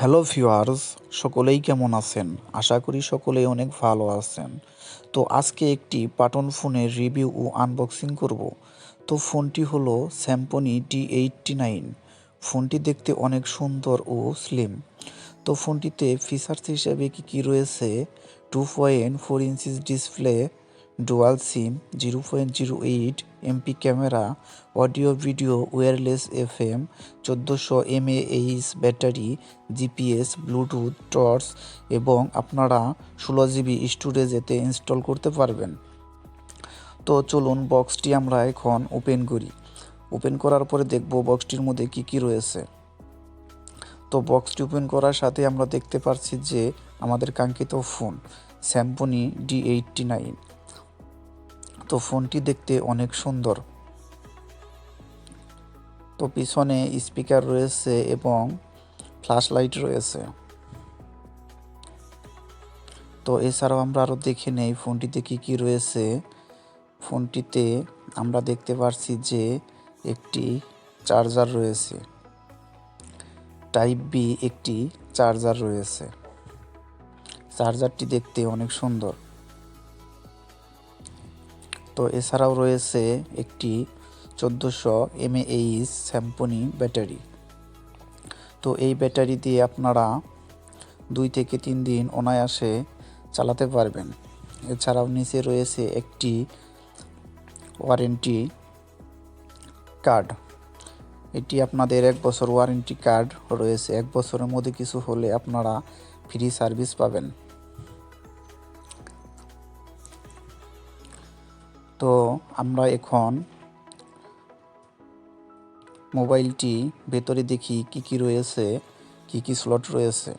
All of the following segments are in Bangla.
হ্যালো ভিউয়ার্স, সকলেই কেমন আছেন? আশা করি সকলেই অনেক ভালো আছেন। তো আজকে একটি বাটন ফোনের রিভিউ ও আনবক্সিং করব। তো ফোনটি হলো স্যামপনি ডি এইটটি নাইন ফোনটি দেখতে অনেক সুন্দর ও স্লিম তো ফোনটিতে ফিচার্স হিসেবে কী কী রয়েছে? Two point four inches display dual sim zero point zero eight MP camera audio video wireless F M চোদ্দোশো mAh battery GPS bluetooth torch এবং আপনারা ষোলো জিবি স্টোরেজ এতে ইনস্টল করতে পারবেন। তো চলুন বক্সটি আমরা এখন ওপেন করি। ওপেন করার পরে দেখব বক্সটির মধ্যে কি কি রয়েছে। তো বক্সটি ওপেন করার সাথে আমরা দেখতে পারছি যে আমাদের কাঙ্ক্ষিত phone Symphony D eighty nine তো ফোনটি দেখতে অনেক সুন্দর। তো পিছনে স্পিকার রয়েছে এবং ফ্ল্যাশ লাইট রয়েছে। তো এছাড়াও আমরা আরও দেখে নেই ফোনটিতে কি কি রয়েছে। ফোনটিতে আমরা দেখতে পারছি যে একটি চার্জার রয়েছে। টাইপ বি একটি চার্জার রয়েছে। চার্জারটি দেখতে অনেক সুন্দর। তো এছাড়াও রয়েছে একটি চোদ্দোশো এমএএইচ স্যাম্পনি ব্যাটারি। তো এই ব্যাটারি দিয়ে আপনারা দুই থেকে তিন দিন অনায়াসে চালাতে পারবেন। এছাড়াও নিচে রয়েছে একটি ওয়ারেন্টি কার্ড। এটি আপনাদের এক বছর ওয়ারেন্টি কার্ড রয়েছে। এক বছরের মধ্যে কিছু হলে আপনারা ফ্রি সার্ভিস পাবেন। তো আমরা এখন মোবাইলটি ভেতরে দেখি কি কি রয়েছে, কি কি স্লট রয়েছে।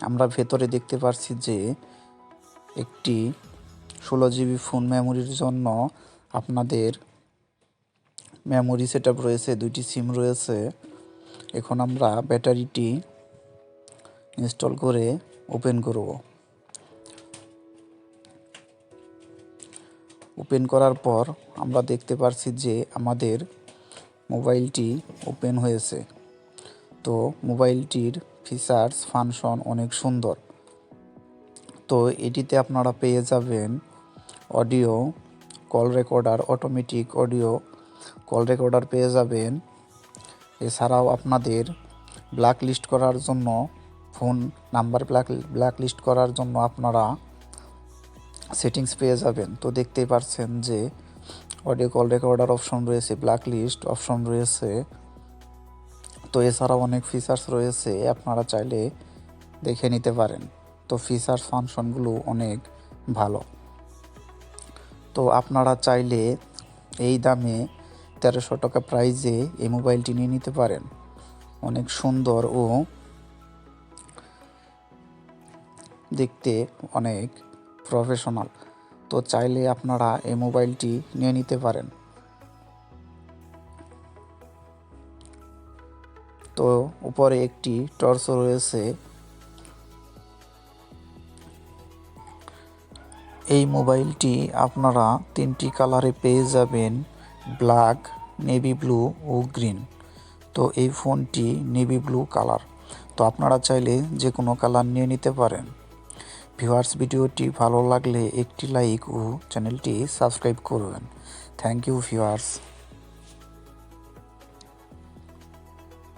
আমরা ভেতরে দেখতে পারছি যে একটি ষোলো জিবি ফোন মেমোরির জন্য আপনাদের মেমোরি সেট রয়েছে, দুইটি সিম রয়েছে। এখন আমরা ব্যাটারিটি ইনস্টল করে ওপেন করব। ওপেন করার পর আমরা দেখতে পারছি যে আমাদের মোবাইলটি ওপেন হয়েছে। তো মোবাইলটির ফিচার্স ফাংশন অনেক সুন্দর। তো এটিতে আপনারা পেয়ে যাবেন audio call recorder automatic audio call recorder পেয়ে যাবেন। এছাড়াও আপনাদের ব্ল্যাক লিস্ট করার জন্য phone number black black list করার জন্য আপনারা সেটিংস পেয়ে যাবেন। তো দেখতেই পারছেন যে অডিও কল রেকর্ডার অপশন রয়েছে ব্ল্যাক লিস্ট অপশন রয়েছে। তো এছাড়াও অনেক ফিচার্স রয়েছে, আপনারা চাইলে দেখে নিতে পারেন। তো ফিচার্স ফাংশনগুলো অনেক ভালো। তো আপনারা চাইলে এই দামে তেরোশো টাকা প্রাইজে এই মোবাইলটি নিয়ে নিতে পারেন। অনেক সুন্দর ও দেখতে অনেক প্রফেশনাল। তো চাইলে আপনারা এই মোবাইলটি নিয়ে নিতে পারেন। তো উপরে একটি টর্চ রয়েছে। এই মোবাইলটি আপনারা তিনটি কালারে পেয়ে যাবেন, ব্ল্যাক, নেভি ব্লু ও গ্রিন। তো এই ফোনটি নেভি ব্লু কালার। তো আপনারা চাইলে যে কোনো কালার নিয়ে নিতে পারেন। ভিউয়ার্স ভিডিওটি ভালো লাগলে একটি লাইক ও চ্যানেলটি সাবস্ক্রাইব করবেন থ্যাংক ইউ ভিউয়ার্স।